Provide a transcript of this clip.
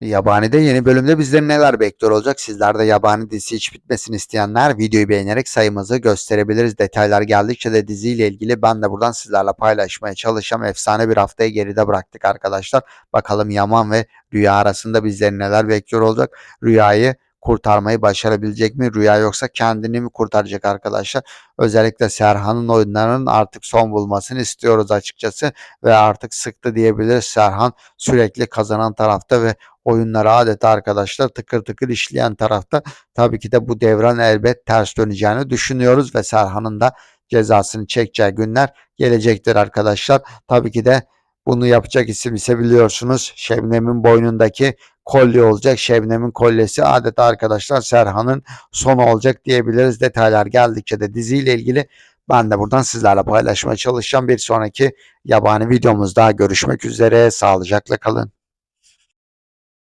Yabani'de yeni bölümde bizleri neler bekliyor olacak? Sizler de Yabani dizisi hiç bitmesini isteyenler videoyu beğenerek sayımızı gösterebiliriz. Detaylar geldikçe de diziyle ilgili ben de buradan sizlerle paylaşmaya çalışacağım. Efsane bir haftayı geride bıraktık arkadaşlar. Bakalım Yaman ve Rüya arasında bizleri neler bekliyor olacak? Rüyayı kurtarmayı başarabilecek mi? Rüya yoksa kendini mi kurtaracak arkadaşlar? Özellikle Serhan'ın oyunlarının artık son bulmasını istiyoruz açıkçası ve artık sıktı diyebiliriz. Serhan sürekli kazanan tarafta ve oyunları adeta arkadaşlar tıkır tıkır işleyen tarafta. Tabii ki de bu devran elbet ters döneceğini düşünüyoruz ve Serhan'ın da cezasını çekeceği günler gelecektir arkadaşlar. Tabii ki de bunu yapacak isim ise biliyorsunuz Şebnem'in boynundaki kolye olacak. Şebnem'in kolyesi adeta arkadaşlar Serhan'ın sonu olacak diyebiliriz. Detaylar geldikçe de diziyle ilgili ben de buradan sizlerle paylaşmaya çalışacağım. Bir sonraki yabani videomuzda görüşmek üzere. Sağlıcakla kalın.